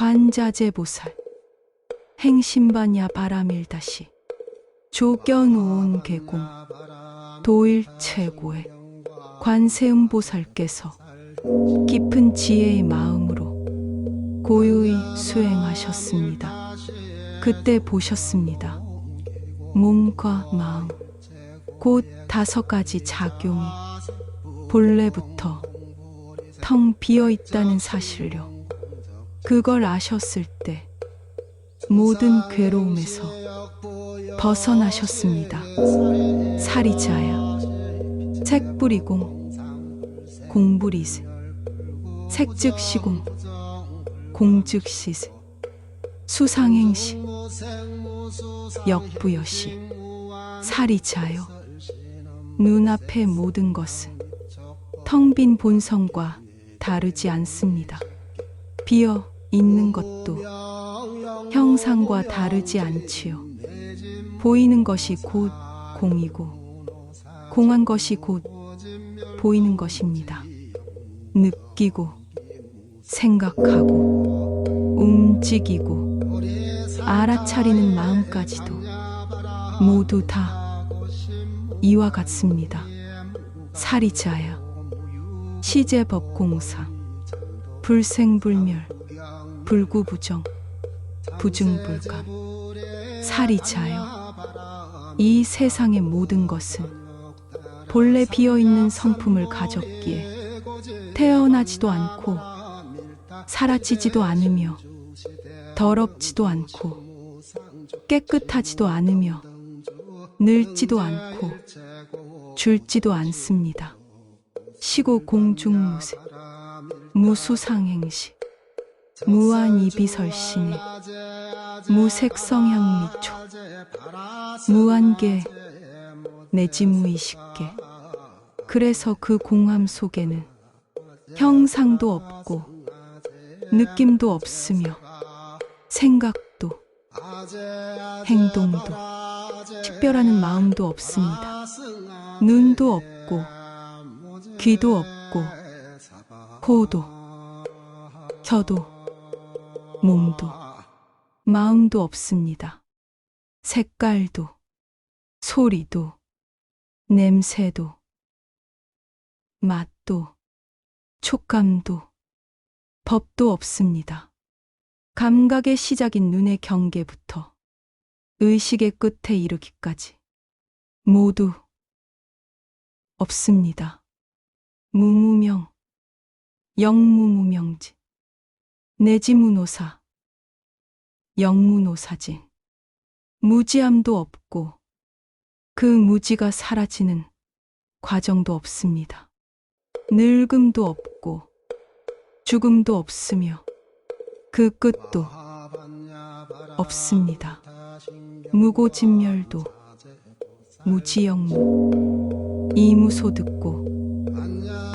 관자재보살 행신반야 바라밀다시 조겨놓은 계공 도일 최고의 관세음보살께서 깊은 지혜의 마음으로 고요히 수행하셨습니다. 그때 보셨습니다. 몸과 마음, 곧 다섯 가지 작용이 본래부터 텅 비어 있다는 사실요. 그걸 아셨을 때 모든 괴로움에서 벗어나셨습니다. 사리자야, 책뿌리공, 공부리스, 색즉시공, 공즉시스, 수상행시, 역부여시, 사리자요. 눈앞의 모든 것은 텅 빈 본성과 다르지 않습니다. 비어 있는 것도 형상과 다르지 않지요. 보이는 것이 곧 공이고, 공한 것이 곧 보이는 것입니다. 느끼고, 생각하고, 움직이고, 알아차리는 마음까지도 모두 다 이와 같습니다. 사리자야, 시제법공상, 불생불멸, 불구부정, 부중불감, 사리자여. 이 세상의 모든 것은 본래 비어있는 성품을 가졌기에 태어나지도 않고 사라지지도 않으며 더럽지도 않고 깨끗하지도 않으며 늙지도 않고 줄지도 않습니다. 시고 공중무세 무수상행시 무한이비설신의 무색성향미초 무한계 내지 무의식계 그래서 그 공함 속에는 형상도 없고 느낌도 없으며 생각도 행동도 특별하는 마음도 없습니다. 눈도 없고 귀도 없고 코도 혀도 몸도 마음도 없습니다. 색깔도 소리도 냄새도 맛도 촉감도 법도 없습니다. 감각의 시작인 눈의 경계부터 의식의 끝에 이르기까지 모두 없습니다. 무무명, 영무무명지, 내지무노사, 영무노사진, 무지함도 없고 그 무지가 사라지는 과정도 없습니다. 늙음도 없고 죽음도 없으며 그 끝도 없습니다. 무고진멸도 무지영무. 이무소 듣고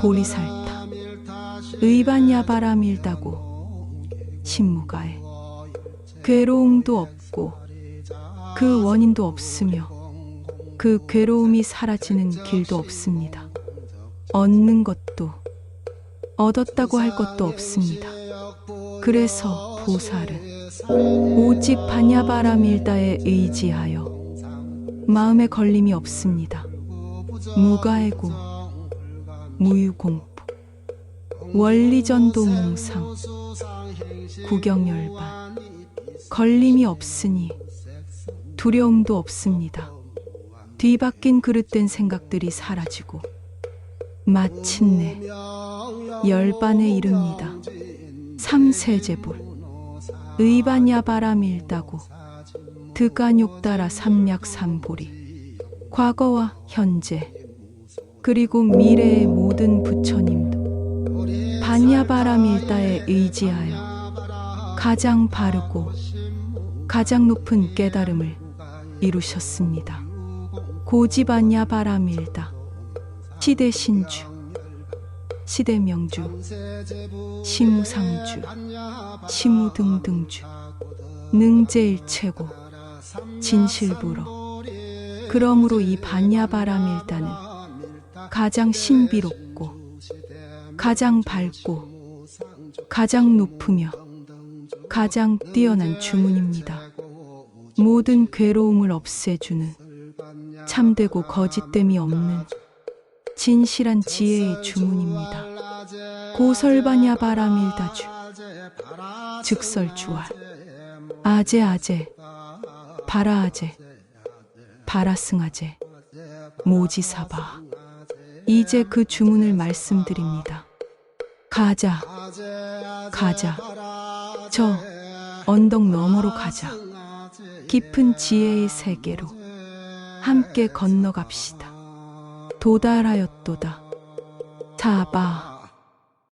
보리살타 의반야바라 밀다고 신무가에 괴로움도 없고 그 원인도 없으며 그 괴로움이 사라지는 길도 없습니다. 얻는 것도 얻었다고 할 것도 없습니다. 그래서 보살은 오직 반야바라 밀다에 의지하여 마음에 걸림이 없습니다. 무가해고 무유공포 원리전도 몽상 구경열반 걸림이 없으니 두려움도 없습니다. 뒤바뀐 그릇된 생각들이 사라지고 마침내 열반에 이릅니다. 삼세제불 의반야바라밀다고 드가욕따라 삼약삼보리 과거와 현재 그리고 미래의 모든 부처님 도 반야바라 밀다에 의지하여 가장 바르고 가장 높은 깨달음을 이루셨습니다. 고지반야바라밀다 시대 신주 시대 명주 시무상주 시무등등주 능제일체고 진실불어 그러므로 이 반야바라밀다는 가장 신비롭고 가장 밝고 가장 높으며 가장 뛰어난 주문입니다. 모든 괴로움을 없애주는 참되고 거짓됨이 없는 진실한 지혜의 주문입니다. 고설바냐 바라밀다주 즉설주알 아제 아제 바라 아제 바라승아제 모지사바 이제 그 주문을 말씀드립니다. 가자 가자 저 언덕 너머로 가자 깊은 지혜의 세계로 함께 건너갑시다. 도달하였도다. 사바